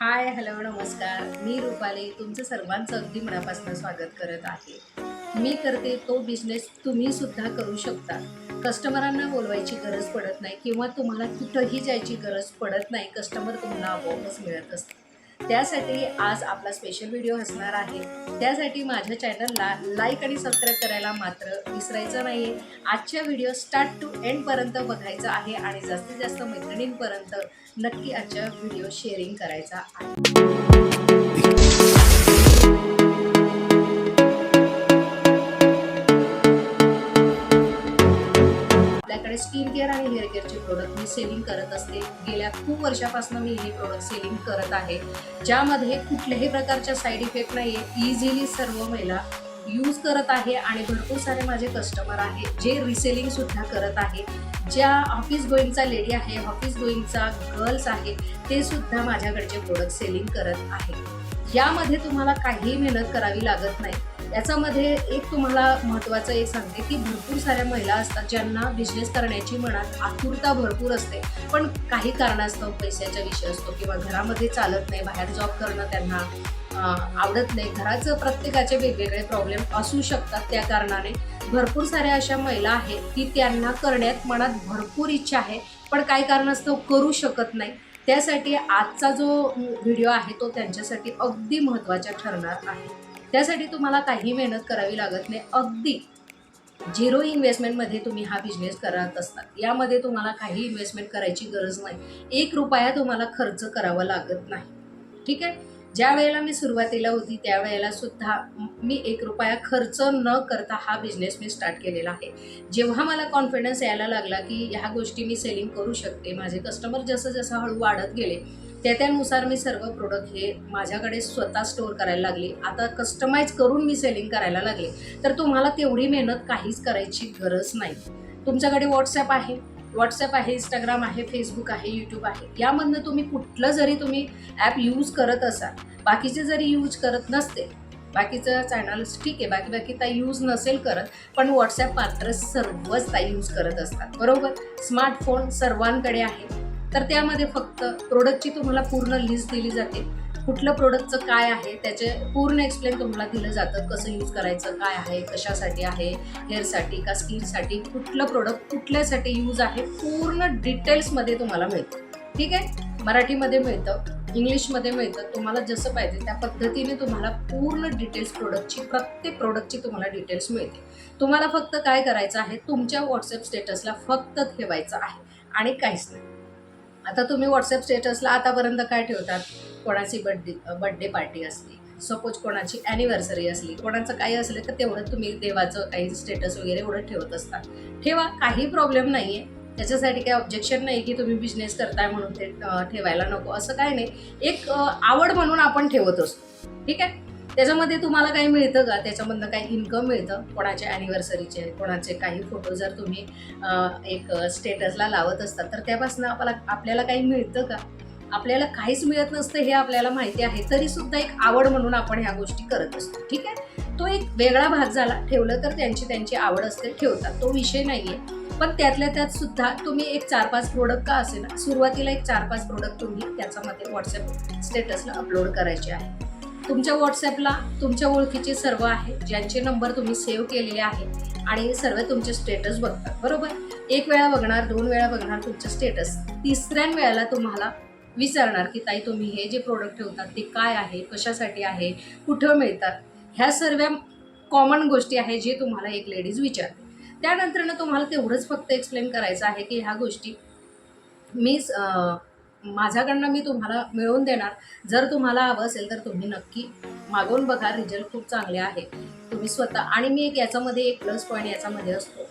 Hi hello नमस्कार. मी रुपाली तुमचं सर्वांचं अगदी मनापासून स्वागत करत आहे. मी करते तो बिझनेस तुम्ही सुद्धा करू शकता. कस्टमरांना बोलवायची गरज पडत नाही किंवा तुम्हाला कुठंही जायची गरज पडत नाही. कस्टमर तुम्हाला आपोआपच मिळत असतात. त्यासाठी आज आपला स्पेशल व्हिडिओ असणार आहे. त्यासाठी माझ्या चॅनलला लाईक आणि सबस्क्राईब करायला मात्र विसरायचं नाही आहे आजच्या व्हिडिओ स्टार्ट टू एंडपर्यंत बघायचा आहे आणि जास्तीत जास्त मैत्रिणींपर्यंत नक्की आजच्या व्हिडिओ शेअरिंग करायचा आहे. आपल्याकडे स्किन केअर आणि हेअर केअरचे प्रोडक्ट मी सेलिंग करत असते. गेल्या खूप वर्षापासून मी हे प्रोडक्ट सेलिंग करत आहे. ज्यामध्ये कुठल्याही प्रकारच्या साईड इफेक्ट नाही आहे इझिली सर्व महिला यूज करत आहे आणि भरपूर सारे माझे कस्टमर आहे जे रिसेलिंग सुद्धा करत आहे. ज्या ऑफिस गोईंगचा लेडी आहे ऑफिस गोईंगचा गर्ल्स आहे ते सुद्धा माझ्याकडचे प्रोडक्ट सेलिंग करत आहे. यामध्ये तुम्हाला काहीही मेहनत करावी लागत नाही. याच्यामध्ये एक तुम्हाला महत्त्वाचं एक सांगते की भरपूर साऱ्या महिला असतात ज्यांना बिझनेस करण्याची मनात आतुरता भरपूर असते. पण काही कारणास्तव पैशाचा विषय असतो किंवा घरामध्ये चालत नाही बाहेर जॉब करणं त्यांना आवडत नाही. घराचं प्रत्येकाचे वेगवेगळे प्रॉब्लेम असू शकतात त्या कारणाने. भरपूर साऱ्या अशा महिला आहेत की त्यांना करण्यात मनात भरपूर इच्छा आहे पण काही कारणास्तव करू शकत नाही. त्यासाठी आजचा जो व्हिडिओ आहे तो त्यांच्यासाठी अगदी महत्त्वाचा ठरणार आहे. त्यासाठी तुम्हाला काही मेहनत करावी लागत नाही. अगदी झिरो इन्व्हेस्टमेंटमध्ये तुम्ही हा बिझनेस करत असतात यामध्ये तुम्हाला काही इन्व्हेस्टमेंट करायची गरज नाही. एक रुपया तुम्हाला खर्च करावा लागत नाही. ठीक आहे? ज्या वेळेला मी सुरुवातीला होती त्यावेळेला सुद्धा मी एक रुपया खर्च न करता हा बिझनेस मी स्टार्ट केलेला आहे. जेव्हा मला कॉन्फिडन्स यायला लागला की ह्या गोष्टी मी सेलिंग करू शकते माझे कस्टमर जसं जसं हळू वाढत गेले त्या त्यानुसार मी सर्व प्रोडक्ट हे माझ्याकडे स्वतः स्टोअर करायला लागले. आता कस्टमाइज करून मी सेलिंग करायला लागले. तर तुम्हाला तेवढी मेहनत काहीच करायची गरज नाही. तुमच्याकडे व्हॉट्सॲप आहे. व्हॉट्सॲप आहे इंस्टाग्राम आहे फेसबुक आहे यूट्यूब आहे. यामधनं तुम्ही कुठलं जरी तुम्ही ॲप यूज करत असाल बाकीचे जरी यूज करत नसते बाकीचं चॅनल्स ठीक आहे बाकी बाकी त्या यूज नसेल करत पण व्हॉट्सॲप मात्र सर्वच त्या यूज करत असतात. बरोबर? स्मार्टफोन सर्वांकडे आहे. तर त्यामध्ये फक्त प्रोडक्टची तुम्हाला पूर्ण लिस्ट दिली जाते. कुठलं प्रोडक्टचं काय आहे त्याचे पूर्ण एक्सप्लेन तुम्हाला दिलं जातं. कसं यूज करायचं काय आहे कशासाठी आहे हेअरसाठी का स्किनसाठी कुठलं प्रोडक्ट कुठल्यासाठी यूज आहे पूर्ण डिटेल्समध्ये तुम्हाला मिळतं. ठीक आहे? मराठीमध्ये मिळतं इंग्लिशमध्ये मिळतं तुम्हाला जसं पाहिजे त्या पद्धतीने तुम्हाला पूर्ण डिटेल्स प्रोडक्टची प्रत्येक प्रोडक्टची तुम्हाला डिटेल्स मिळते तुम्हाला फक्त काय करायचं आहे तुमच्या व्हॉट्सअप स्टेटसला फक्त ठेवायचं आहे. आणि काहीच नाही. आता तुम्ही व्हॉट्सअप स्टेटसला आतापर्यंत काय ठेवतात? कोणाची बड्डे बड्डे पार्टी असली सपोज कोणाची ॲनिव्हर्सरी असली कोणाचं काही असलं तर तेवढं तुम्ही देवाचं काही स्टेटस वगैरे एवढं ठेवत असतात ठेवा काही प्रॉब्लेम नाही आहे त्याच्यासाठी काही ऑब्जेक्शन नाही की तुम्ही बिझनेस करताय म्हणून ते ठेवायला नको. असं काही नाही. एक आवड म्हणून आपण ठेवत असतो. ठीक आहे? त्याच्यामध्ये तुम्हाला काही मिळतं का? त्याच्यामधनं काही इन्कम मिळतं? कोणाचे ॲनिव्हर्सरीचे कोणाचे काही फोटो जर तुम्ही एक स्टेटसला लावत असतात तर त्यापासून आपल्याला आपल्याला काही मिळतं का? आपल्याला काहीच मिळत नसतं हे आपल्याला माहिती आहे तरी सुद्धा एक आवड म्हणून आपण ह्या गोष्टी करत असतो ठीक आहे? तो एक वेगळा भाग झाला ठेवलं तर त्यांची त्यांची आवड असते ठेवतात तो विषय नाही आहे पण त्यातल्या त्यात सुद्धा तुम्ही एक चार पाच प्रोडक्ट का असेल ना सुरुवातीला एक चार पाच प्रोडक्ट तुम्ही त्याच्यामध्ये व्हॉट्सअप स्टेटसला अपलोड करायचे आहे. तुमच्या व्हॉट्सॲपला तुमच्या ओळखीचे सर्व आहेत ज्यांचे नंबर तुम्ही सेव्ह केलेले आहेत आणि सर्व तुमचे स्टेटस बघतात बरोबर? एक वेळा बघणार दोन वेळा बघणार तुमचं स्टेटस तिसऱ्या वेळेला तुम्हाला विचारणार की ताई तुम्ही हे जे प्रोडक्ट ठेवतात ते काय आहे? कशासाठी आहे? कुठं मिळतात? ह्या सर्व कॉमन गोष्टी आहे जे तुम्हाला एक लेडीज विचारते त्यानंतरनं तुम्हाला तेवढंच फक्त एक्सप्लेन करायचं आहे की ह्या गोष्टी मी माझ्याकडनं मी तुम्हाला मिळवून देणार. जर तुम्हाला हवं असेल तर तुम्ही नक्की मागवून बघा. रिझल्ट खूप चांगले आहे. तुम्ही स्वतः आणि मी एक याच्यामध्ये एक प्लस पॉईंट याच्यामध्ये असतो.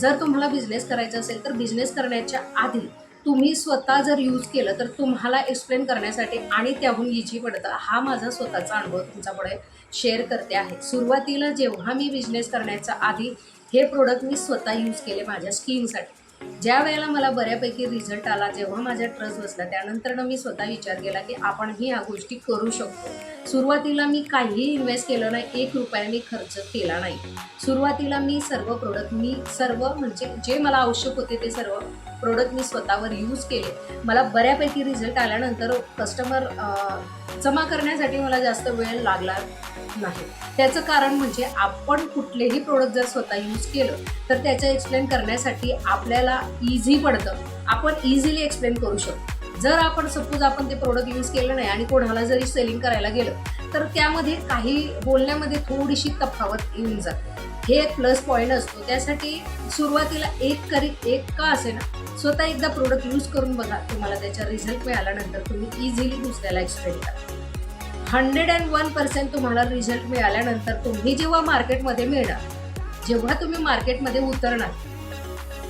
जर तुम्हाला बिझनेस करायचा असेल तर बिझनेस करण्याच्या आधी तुम्ही स्वतः जर यूज केलं तर तुम्हाला एक्सप्लेन करण्यासाठी आणि त्याहून इझी पडतं. हा माझा स्वतःचा अनुभव तुमच्यापुढे शेअर करते आहे. सुरुवातीला जेव्हा मी बिझनेस करण्याच्या आधी हे प्रोडक्ट मी स्वतः यूज केले माझ्या स्किनसाठी ज्या वेळेला मला बऱ्यापैकी रिझल्ट आला जेव्हा माझ्या ट्रस्ट बसला त्यानंतरनं मी स्वतः विचार केला की आपणही ह्या गोष्टी करू शकतो. सुरुवातीला मी काहीही इन्व्हेस्ट केलं नाही एक रुपया मी खर्च केला नाही. सुरुवातीला मी सर्व प्रोडक्ट मी सर्व म्हणजे जे मला आवश्यक होते ते सर्व प्रोडक्ट मी स्वतःवर यूज केले. मला बऱ्यापैकी रिझल्ट आल्यानंतर कस्टमर जमा करण्यासाठी मला जास्त वेळ लागला नाही. त्याचं कारण म्हणजे आपण कुठलेही प्रोडक्ट जर स्वतः यूज केलं तर त्याचं एक्सप्लेन करण्यासाठी आपल्याला इझी पडतं. आपण इझिली एक्सप्लेन करू शकतो. जर आपण सपोज आपण ते प्रोडक्ट यूज केलं नाही आणि कोणाला जरी सेलिंग करायला गेलं तर त्यामध्ये काही बोलण्यामध्ये थोडीशी तफावत येऊन जाते. हे एक प्लस पॉईंट असतो. त्यासाठी सुरुवातीला एक करी एक का असे ना स्वतः एकदा प्रोडक्ट यूज करून बघा तुम्हाला त्याचा रिझल्ट मिळाल्यानंतर तुम्ही इझिली दुसऱ्याला एक्सप्लेन करा. हंड्रेड अँड वन पर्सेंट तुम्हाला रिझल्ट मिळाल्यानंतर तुम्ही जेव्हा मार्केटमध्ये मिळणार जेव्हा तुम्ही मार्केटमध्ये उतरणार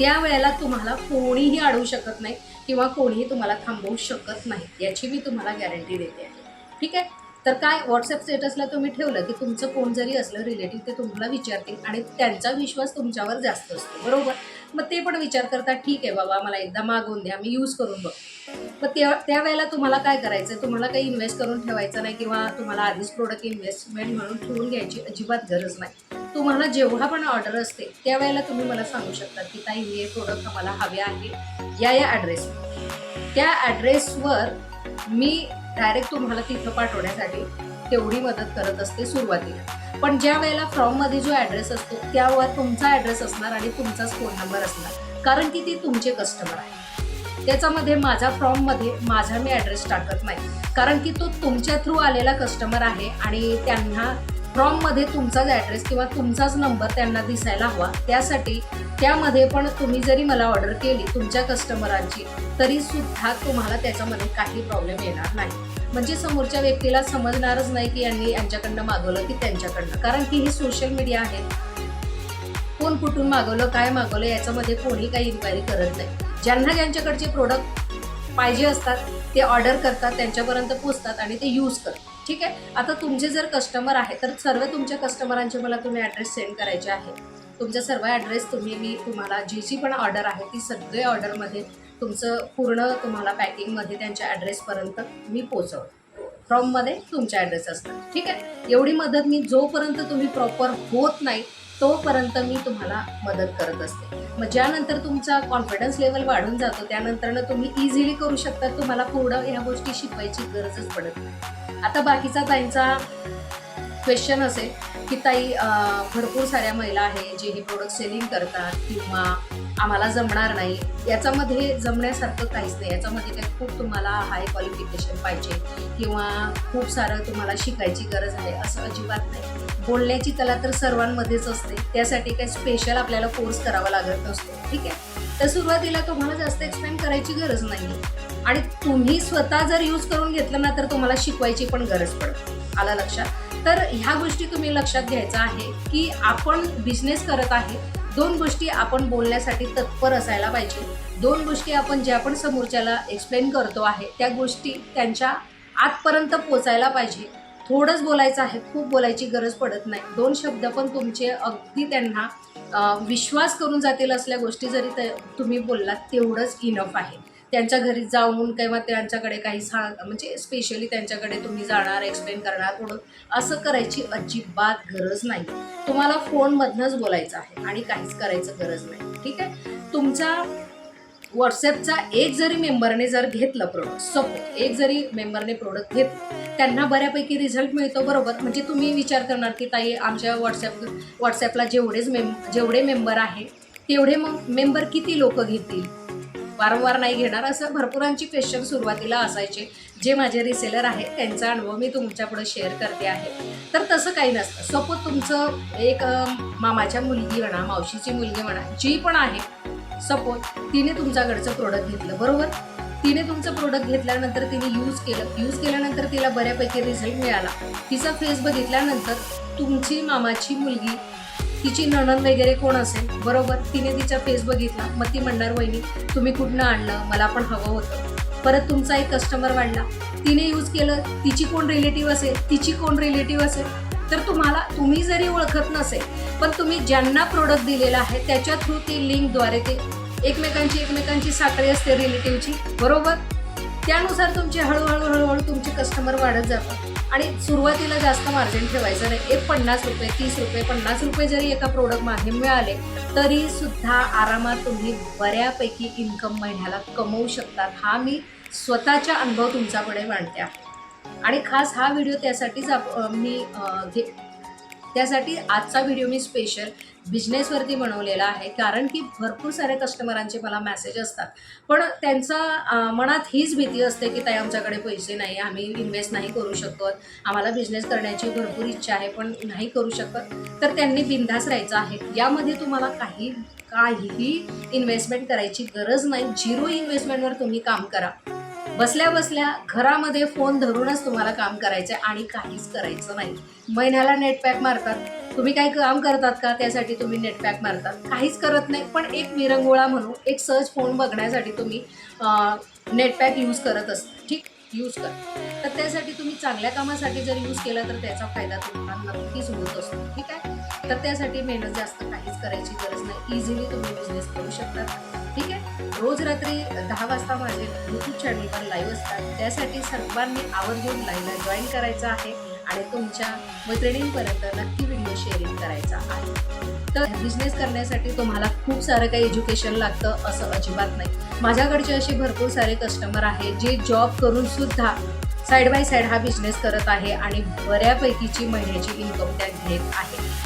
त्यावेळेला तुम्हाला कोणीही अडवू शकत नाही किंवा कोणीही तुम्हाला थांबवू शकत नाही याची मी तुम्हाला गॅरंटी देते. आहे ठीक आहे? तर काय व्हॉट्सअप स्टेटसला तुम्ही ठेवलं की तुमचं कोण जरी असलं रिलेटिव्ह ते तुम्हाला विचारतील आणि त्यांचा विश्वास तुमच्यावर जास्त असतो बरोबर? मग ते पण विचार करतात ठीक आहे बाबा मला एकदा मागवून द्या मी यूज करून बघ मग त्या त्यावेळेला तुम्हाला काय करायचं? तुम्हाला काही इन्व्हेस्ट करून ठेवायचं नाही किंवा तुम्हाला आधीच प्रोडक्ट इन्व्हेस्टमेंट म्हणून ठेवून घ्यायची अजिबात गरज नाही. तुम्हाला जेव्हा पण ऑर्डर असते त्यावेळेला तुम्ही मला सांगू शकता की ताई हे प्रोडक्ट आम्हाला हवे आहे या या ॲड्रेसवर त्या ॲड्रेसवर मी डायरेक्ट तुम्हाला तिथं पाठवण्यासाठी तेवढी मदत करत असते सुरुवातीला. पण ज्या वेळेला फॉर्ममध्ये जो ॲड्रेस असतो त्यावर तुमचा ॲड्रेस असणार आणि तुमचाच फोन नंबर असणार. कारण की ते तुमचे कस्टमर आहे त्याच्यामध्ये माझा फॉर्ममध्ये माझा मी ॲड्रेस टाकत नाही. कारण की तो तुमच्या थ्रू आलेला कस्टमर आहे आणि त्यांना फॉर्ममध्ये तुमचाच ॲड्रेस किंवा तुमचाच नंबर त्यांना दिसायला हवा. त्यासाठी त्यामध्ये पण तुम्ही जरी मला ऑर्डर केली तुमच्या कस्टमरांची तरी सुद्धा तुम्हाला त्याच्यामध्ये काही प्रॉब्लेम येणार नाही. म्हणजे समोरच्या व्यक्तीला समजणारच नाही की यांनी यांच्याकडनं मागवलं की त्यांच्याकडनं. कारण की ही सोशल मीडिया आहे. कोण कुठून मागवलं काय मागवलं याच्यामध्ये कोणी काही इन्क्वायरी करत नाही. ज्यांना ज्यांच्याकडचे प्रोडक्ट पाहिजे असतात ते ऑर्डर करतात त्यांच्यापर्यंत पोचतात आणि ते यूज करतात. ठीक आहे? आता तुमचे जर कस्टमर आहे तर सर्व तुमच्या कस्टमरांचे मला तुम्ही ॲड्रेस सेंड करायचे आहे. तुमचा सर्व ॲड्रेस तुम्ही मी तुम्हाला जी जी पण ऑर्डर आहे ती सगळे ऑर्डरमध्ये तुमचं पूर्ण तुम्हाला पॅकिंगमध्ये त्यांच्या ॲड्रेसपर्यंत मी पोचवतो फ्रॉममध्ये तुमच्या ॲड्रेस असतात. ठीक आहे? एवढी मदत मी जोपर्यंत तुम्ही प्रॉपर होत नाही तोपर्यंत मी तुम्हाला मदत करत असते. मग ज्यानंतर तुमचा कॉन्फिडन्स लेवल वाढून जातो त्यानंतरनं तुम्ही इझिली करू शकता. तुम्हाला पूर्ण ह्या गोष्टी शिकवायची गरजच पडत नाही. आता बाकीचा त्यांचा क्वेश्चन असेल की ताई भरपूर साऱ्या महिला आहे जे हे प्रोडक्ट सेलिंग करतात किंवा आम्हाला जमणार नाही. याच्यामध्ये जमण्यासारखं काहीच नाही. याच्यामध्ये काही खूप तुम्हाला हाय क्वालिफिकेशन पाहिजे किंवा खूप सारं तुम्हाला शिकायची गरज आहे असं अजिबात नाही. बोलण्याची कला तर सर्वांमध्येच असते. त्यासाठी काही स्पेशल आपल्याला कोर्स करावा लागत नसतो ठीक आहे? तर सुरुवातीला तुम्हाला जास्त एक्सप्लेन करायची गरज नाही. आणि तुम्ही स्वतः जर यूज करून घेतलं ना तर तुम्हाला शिकवायची पण गरज पडते. आला लक्षात? तर ह्या गोष्टी तुम्ही लक्षात घ्यायचं आहे की आपण बिझनेस करत आहे दोन गोष्टी आपण बोलण्यासाठी तत्पर असायला पाहिजे. दोन गोष्टी आपण ज्या पण समोरच्याला एक्सप्लेन करतो आहे त्या गोष्टी त्यांच्या आतपर्यंत पोचायला पाहिजे. थोडंच बोलायचं आहे खूप बोलायची गरज पडत नाही. दोन शब्द पण तुमचे अगदी त्यांना विश्वास करून जातील असल्या गोष्टी जरी तुम्ही बोललात तेवढंच इनफ आहे. त्यांच्या घरी जाऊन किंवा त्यांच्याकडे काही सांग म्हणजे स्पेशली त्यांच्याकडे तुम्ही जाणार एक्सप्लेन करणार थोडं असं करायची अजिबात गरज नाही. तुम्हाला फोनमधनंच बोलायचं आहे आणि काहीच करायचं गरज नाही. ठीक आहे? तुमचा व्हॉट्सॲपचा एक जरी मेंबरने जर घेतलं प्रोडक्ट सपोज एक जरी मेंबरने प्रोडक्ट घेतलं त्यांना बऱ्यापैकी रिझल्ट मिळतो बरोबर. म्हणजे तुम्ही विचार करणार की ताई आमच्या व्हॉट्सॲप व्हॉट्सॲपला जेवढेच मेम जेवढे मेंबर आहे तेवढे मग मेंबर किती लोक घेतील? वारंवार नाही घेणार असं भरपूरांची क्वेश्चन सुरुवातीला असायचे. जे माझे रिसेलर आहेत त्यांचा अनुभव मी तुमच्यापुढे शेअर करते आहे. तर तसं काही नसतं. सपोज तुमचं एक मामाच्या मुलगी म्हणा मावशीची मुलगी म्हणा जी पण आहे सपोज तिने तुमच्याकडचं प्रोडक्ट घेतलं बरोबर? तिने तुमचं प्रोडक्ट घेतल्यानंतर तिने यूज केलं. यूज केल्यानंतर तिला बऱ्यापैकी रिझल्ट मिळाला. तिचा फेस बघितल्यानंतर तुमची मामाची मुलगी तिची नणन वगैरे कोण असेल बरोबर तिने तिचा फेस बघितला. मग ती म्हणणार वहिनी तुम्ही कुठनं आणलं? मला पण हवं होतं. परत तुमचा एक कस्टमर वाढला. तिने यूज केलं तिची कोण रिलेटिव्ह असेल? तिची कोण रिलेटिव्ह असेल? तर तुम्हाला तुम्ही जरी ओळखत नसेल पण तुम्ही ज्यांना प्रोडक्ट दिलेला आहे त्याच्या थ्रू ती लिंकद्वारे ते एकमेकांची एकमेकांची साखळी असते रिलेटिव्हची बरोबर? त्यानुसार तुमचे हळूहळू हळूहळू तुमचे कस्टमर वाढत जातात. आणि सुरुवातीला जास्त मार्जिन ठेवायचं नाही एक पन्नास रुपये तीस रुपये पन्नास रुपये जरी एका प्रोडक्ट मागे मिळाले तरी सुद्धा आरामात तुम्ही बऱ्यापैकी इन्कम महिन्याला कमवू शकतात हा मी स्वतःचा अनुभव तुमच्याकडे मांडते आहे. आणि खास हा व्हिडिओ त्यासाठीच आप मी घे त्यासाठी आजचा व्हिडिओ मी स्पेशल बिझनेसवरती बनवलेला आहे. कारण की भरपूर सारे कस्टमरांचे मला मेसेज असतात. पण त्यांचा मनात हीच भीती असते की ताई आमच्याकडे पैसे नाही आम्ही इन्व्हेस्ट नाही करू शकत. आम्हाला बिझनेस करण्याची भरपूर इच्छा आहे पण नाही करू शकत. तर त्यांनी बिंदास राहायचं आहे. यामध्ये तुम्हाला काही काहीही इन्व्हेस्टमेंट करायची गरज नाही. झिरो इन्व्हेस्टमेंटवर तुम्ही काम करा. बसल्या बसल्या घरामध्ये फोन धरूनच तुम्हाला काम करायचं आहे आणि काहीच करायचं नाही. महिन्याला नेटपॅक मारतात. तुम्ही काही काम करतात का? त्यासाठी तुम्ही नेटपॅक मारतात. काहीच करत नाही. पण एक विरंगुळा म्हणून एक सहज फोन बघण्यासाठी तुम्ही नेटपॅक यूज करत असता. ठीक? यूज कर. तर त्यासाठी तुम्ही चांगल्या कामासाठी जर यूज केला तर त्याचा फायदा तुम्हाला नक्कीच होत असतो. ठीक आहे? तर त्यासाठी मेहनत जास्त काहीच करायची गरज नाही. इझिली तुम्ही बिझनेस करू शकता. ठीक आहे? रोज रात्री दहा वाजता माझे यूट्यूब चॅनलवर लाईव्ह असतात. त्यासाठी सर्वांनी आवर्जून लाईव्हला जॉईन करायचं आहे आणि तुमच्या मैत्रिणींपर्यंत नक्की व्हिडिओ शेअरिंग करायचा आहे. तर बिझनेस करण्यासाठी तुम्हाला खूप सारं काही एज्युकेशन लागतं असं अजिबात नाही. माझ्याकडचे असे भरपूर सारे कस्टमर आहेत जे जॉब करून सुद्धा साईड बाय साईड हा बिझनेस करत आहे आणि बऱ्यापैकीची महिन्याची इन्कम त्या घेत आहे.